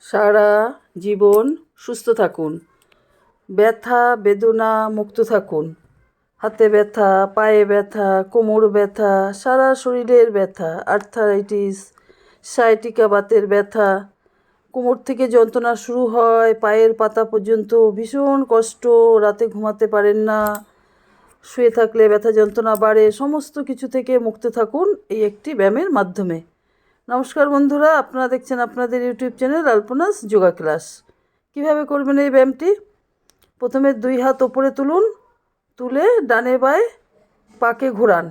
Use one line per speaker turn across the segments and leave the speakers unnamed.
সারা জীবন সুস্থ থাকুন। ব্যথা, বেদনা মুক্ত থাকুন। হাতে ব্যথা, পায়ে ব্যথা, কোমর ব্যথা, সারা শরীরের ব্যথা আর্থারাইটিস সাইটিকা বাতের ব্যথা। কোমর থেকে যন্ত্রণা শুরু হয়, পায়ের পাতা পর্যন্ত ভীষণ কষ্ট, রাতে ঘুমাতে পারেন না। শুয়ে থাকলে ব্যথা যন্ত্রণা বাড়ে, সমস্ত কিছু থেকে মুক্ত থাকুন এই একটি ব্যায়ামের মাধ্যমে। নমস্কার বন্ধুরা, আপনারা দেখছেন আপনাদের YouTube channel Alpana's yoga class. কীভাবে করবেন এই ব্যায়ামটি? প্রথমে দুই হাত ওপরে তুলুন, তুলে ডানে বায়ে পাকে ঘোরান।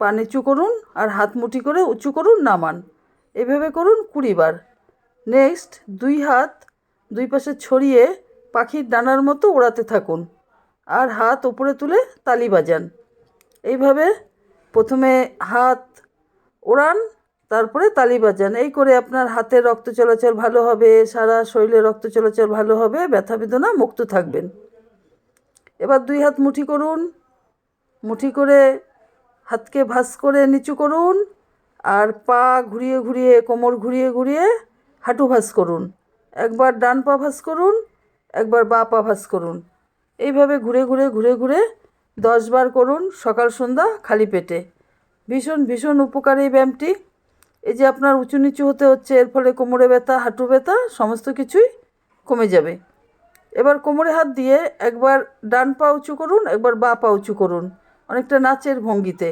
পা নিচু করুন আর হাত মুঠি করে উঁচু করুন, নামান। এভাবে করুন কুড়ি বার। নেক্সট, দুই হাত দুই পাশে ছড়িয়ে পাখির ডানার মতো ওড়াতে থাকুন আর হাত ওপরে তুলে তালি বাজান। এইভাবে প্রথমে হাত ওড়ান তারপরে তালি বাজান এই করে আপনার হাতের রক্ত চলাচল ভালো হবে, সারা শরীরে রক্ত চলাচল ভালো হবে ব্যথা বেদনা মুক্ত থাকবেন। এবার দুই হাত মুঠি করুন, মুঠি করে হাতকে ভাঁজ করে নিচু করুন, আর পা ঘুরিয়ে ঘুরিয়ে, কোমর ঘুরিয়ে ঘুরিয়ে হাঁটু ভাঁজ করুন। একবার ডান পা ভাস করুন, একবার বা পা ভাঁজ করুন। এইভাবে ঘুরে ঘুরে ঘুরে ঘুরে দশ বার করুন সকাল সন্ধ্যা খালি পেটে। ভীষণ ভীষণ উপকারী ব্যায়ামটি। এই যে আপনার উঁচু নিচু হতে হচ্ছে, এর ফলে কোমরে ব্যথা, হাঁটু ব্যথা, সমস্ত কিছুই কমে যাবে। এবার কোমরে হাত দিয়ে একবার ডান পা উঁচু করুন, একবার বা পা উঁচু করুন। অনেকটা নাচের ভঙ্গিতে।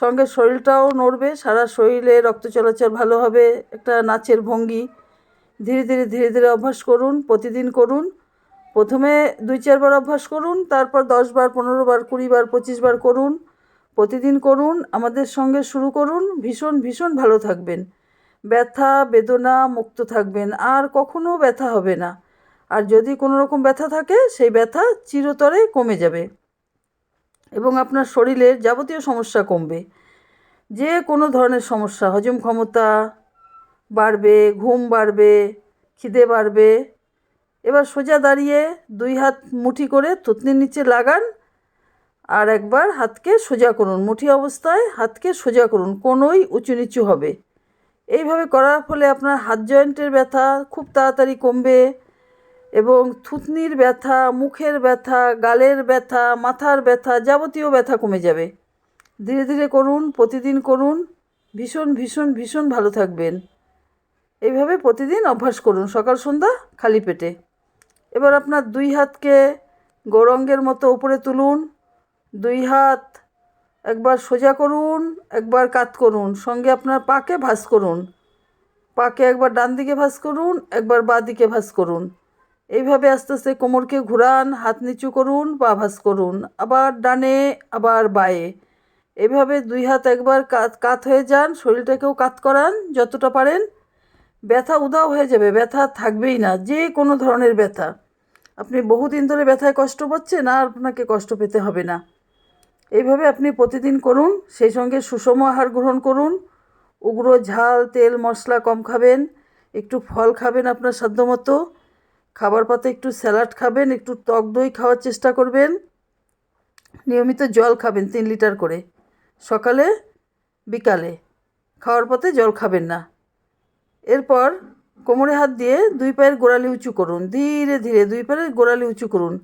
সঙ্গে শরীরটাও নড়বে, সারা শরীরে রক্ত চলাচল ভালো হবে, একটা নাচের ভঙ্গি। ধীরে ধীরে ধীরে ধীরে অভ্যাস করুন, প্রতিদিন করুন। প্রথমে দুই চারবার অভ্যাস করুন, তারপর দশ বার, পনেরো বার, কুড়ি বার, পঁচিশ বার করুন। প্রতিদিন করুন, আমাদের সঙ্গে শুরু করুন। ভীষণ ভীষণ ভালো থাকবেন। ব্যথা, বেদনা মুক্ত থাকবেন। আর কখনো ব্যথা হবে না। আর যদি কোনো রকম ব্যথা থাকে, সেই ব্যথা চিরতরে কমে যাবে। এবং আপনার শরীরের যাবতীয় সমস্যা কমবে। যে কোনো ধরনের সমস্যা, হজম ক্ষমতা বাড়বে, ঘুম বাড়বে, খিদে বাড়বে, এবার সোজা দাঁড়িয়ে দুই হাত মুঠি করে থুতনির নিচে লাগান। আর একবার হাতকে সোজা করুন, মুঠি অবস্থায় হাতকে সোজা করুন, কোনোই উঁচু নিচু হবে। এইভাবে করার ফলে আপনার হাত জয়েন্টের ব্যথা খুব তাড়াতাড়ি কমবে এবং থুতনির ব্যথা, মুখের ব্যথা, গালের ব্যথা, মাথার ব্যথা যাবতীয় ব্যথা কমে যাবে। ধীরে ধীরে করুন, প্রতিদিন করুন। ভীষণ ভীষণ ভীষণ ভালো থাকবেন। এইভাবে প্রতিদিন অভ্যাস করুন, সকাল, সন্ধ্যা খালি পেটে। এবার আপনার দুই হাতকে গৌরঙ্গের মতো উপরে তুলুন। দুই হাত। একবার সোজা করুন, একবার কাত করুন। সঙ্গে আপনার পাকে ভাঁজ করুন। পাকে একবার ডান দিকে ভাঁজ করুন, একবার বাঁ দিকে ভাঁজ করুন। এইভাবে আস্তে আস্তে কোমরকে ঘুরান, হাত নিচু করুন, পা ভাঁজ করুন। আবার ডানে, আবার বায়ে। এভাবে দুই হাত একবার কাত কাত হয়ে যান, শরীরটাকেও কাত করান যতটা পারেন। ব্যথা উদাও হয়ে যাবে, ব্যথা থাকবেই না, যে কোনো ধরনের ব্যথা। আপনি বহুদিন ধরে ব্যথায় কষ্ট পাচ্ছেন, আর আপনাকে কষ্ট পেতে হবে না। এইভাবে আপনি প্রতিদিন করুন, সেই সঙ্গে সুষম আহার গ্রহণ করুন, উগ্র ঝাল, তেল, মশলা কম খাবেন, একটু ফল খাবেন আপনার সাধ্যমতো, খাবার পাতে একটু স্যালাড খাবেন, একটু টক দই খাওয়ার চেষ্টা করবেন, নিয়মিত জল খাবেন তিন লিটার করে, সকালে, বিকালে, খাওয়ার পথে জল খাবেন না। এরপর কোমরে হাত দিয়ে দুই পায়ের গোড়ালি উঁচু করুন, ধীরে ধীরে দুই পায়ের গোড়ালি উঁচু করুন,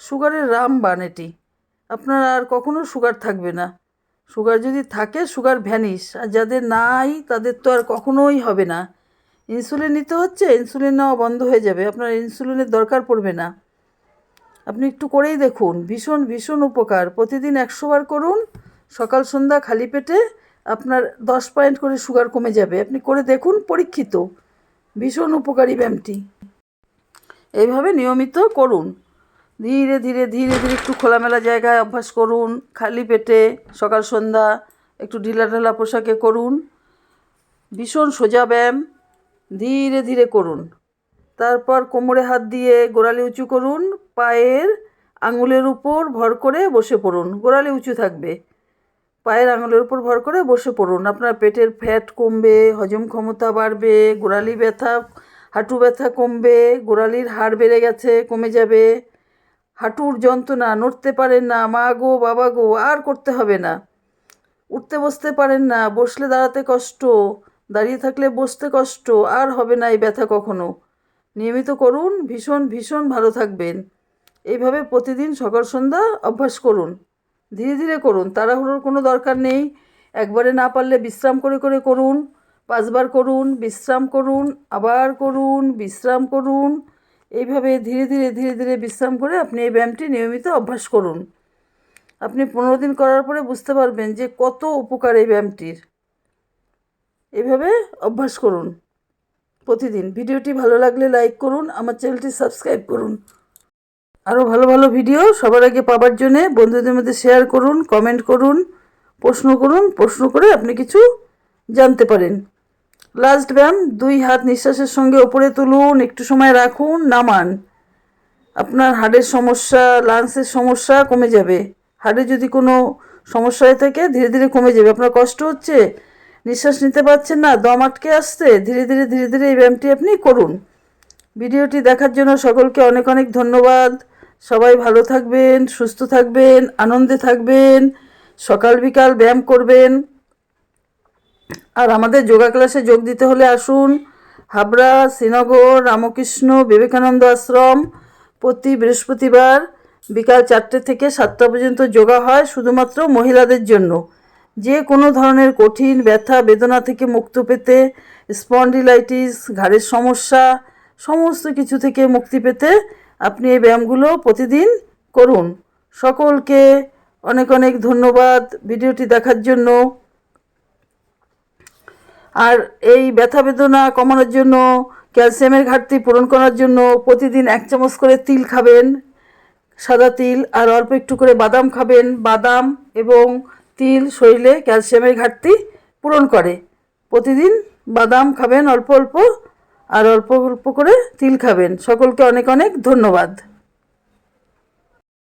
সুগারের রামবান এটি। আপনার আর কখনো সুগার থাকবে না। সুগার যদি থাকে সুগার ভ্যানিশ আর যাদের নাই, তাদের তো আর কখনোই হবে না। ইনসুলিন নিতে হচ্ছে ইনসুলিন নেওয়া বন্ধ হয়ে যাবে, আপনার ইনসুলিনের দরকার পড়বে না। আপনি একটু করেই দেখুন, ভীষণ ভীষণ উপকার। প্রতিদিন একশো বার করুন, সকাল, সন্ধ্যা খালি পেটে আপনার দশ পয়েন্ট করে সুগার কমে যাবে। আপনি করে দেখুন, পরীক্ষিত। ভীষণ উপকারী ব্যায়ামটি। এইভাবে নিয়মিত করুন। ধীরে ধীরে ধীরে ধীরে একটু খোলামেলা জায়গায় অভ্যাস করুন। খালি পেটে সকাল, সন্ধ্যা একটু ঢিলা, ঢালা পোশাকে করুন। ভীষণ সোজা ব্যায়াম ধীরে ধীরে করুন। তারপর কোমরে হাত দিয়ে গোড়ালি উঁচু করুন। পায়ের আঙুলের উপর ভর করে বসে পড়ুন। গোড়ালি উঁচু থাকবে। পায়ের আঙুলের উপর ভর করে বসে পড়ুন। আপনার পেটের ফ্যাট কমবে, হজম ক্ষমতা বাড়বে, গোড়ালি ব্যথা, হাঁটু ব্যথা কমবে, গোড়ালির হাড় বেড়ে গেছে, কমে যাবে। হাঁটুর যন্ত্রণা, নড়তে পারেন না, মা গো, বাবা গো, আর করতে হবে না। উঠতে বসতে পারেন না, বসলে দাঁড়াতে কষ্ট, দাঁড়িয়ে থাকলে বসতে কষ্ট, আর হবে না এই ব্যথা কখনো। নিয়মিত করুন, ভীষণ ভীষণ ভালো থাকবেন। এইভাবে প্রতিদিন সকাল, সন্ধ্যা অভ্যাস করুন। ধীরে ধীরে করুন, তাড়াহুড়োর কোনো দরকার নেই। একবারে না পারলে বিশ্রাম করে করে করুন, পাঁচবার করুন, বিশ্রাম করুন, আবার করুন, বিশ্রাম করুন। এইভাবে ধীরে ধীরে ধীরে ধীরে বিশ্রাম করে আপনি এই ব্যায়ামটি নিয়মিত অভ্যাস করুন। আপনি পনেরো দিন করার পরে বুঝতে পারবেন যে কত উপকার এই ব্যায়ামটির। এভাবে অভ্যাস করুন প্রতিদিন। ভিডিওটি ভালো লাগলে লাইক করুন, আমার চ্যানেলটি সাবস্ক্রাইব করুন। আরও ভালো ভালো ভিডিও সবার আগে পাওয়ার জন্যে বন্ধুদের মধ্যে শেয়ার করুন, কমেন্ট করুন, প্রশ্ন করুন, প্রশ্ন করে আপনি কিছু জানতে পারেন। লাস্ট ব্যায়াম দুই হাত নিঃশ্বাসের সঙ্গে ওপরে তুলুন, একটু সময় রাখুন, নামান। আপনার হাড়ের সমস্যা লাংসের সমস্যা কমে যাবে। হাড়ে যদি কোনো সমস্যা হয়ে থাকে, ধীরে ধীরে কমে যাবে। আপনার কষ্ট হচ্ছে, নিঃশ্বাস নিতে পারছেন না, দম আটকে আসতে ধীরে ধীরে ধীরে ধীরে এই ব্যায়ামটি আপনি করুন। ভিডিওটি দেখার জন্য সকলকে অনেক অনেক ধন্যবাদ। সবাই ভালো থাকবেন, সুস্থ থাকবেন, আনন্দে থাকবেন, সকাল বিকাল ব্যায়াম করবেন। আর আমাদের যোগা ক্লাসে যোগ দিতে হলে আসুন। হাবড়া, শ্রীনগর, রামকৃষ্ণ, বিবেকানন্দ আশ্রম প্রতি বৃহস্পতিবার বিকাল চারটে থেকে সাতটা পর্যন্ত যোগা হয় শুধুমাত্র মহিলাদের জন্য। যে কোনো ধরনের কঠিন ব্যথা, বেদনা থেকে মুক্ত পেতে, স্পন্ডিলাইটিস, ঘাড়ের সমস্যা, সমস্ত কিছু থেকে মুক্তি পেতে আপনি এই ব্যায়ামগুলো প্রতিদিন করুন। সকলকে অনেক অনেক ধন্যবাদ ভিডিওটি দেখার জন্য। আর এই ব্যথা বেদনা কমানোর জন্য, ক্যালসিয়ামের ঘাটতি পূরণ করার জন্য প্রতিদিন এক চামচ করে তিল খাবেন। সাদা তিল আর অল্প একটু করে বাদাম খাবেন। বাদাম এবং তিল শরীরে ক্যালসিয়ামের ঘাটতি পূরণ করে। প্রতিদিন বাদাম খাবেন অল্প অল্প আর অল্প অল্প করে তিল খাবেন। সকলকে অনেক অনেক ধন্যবাদ।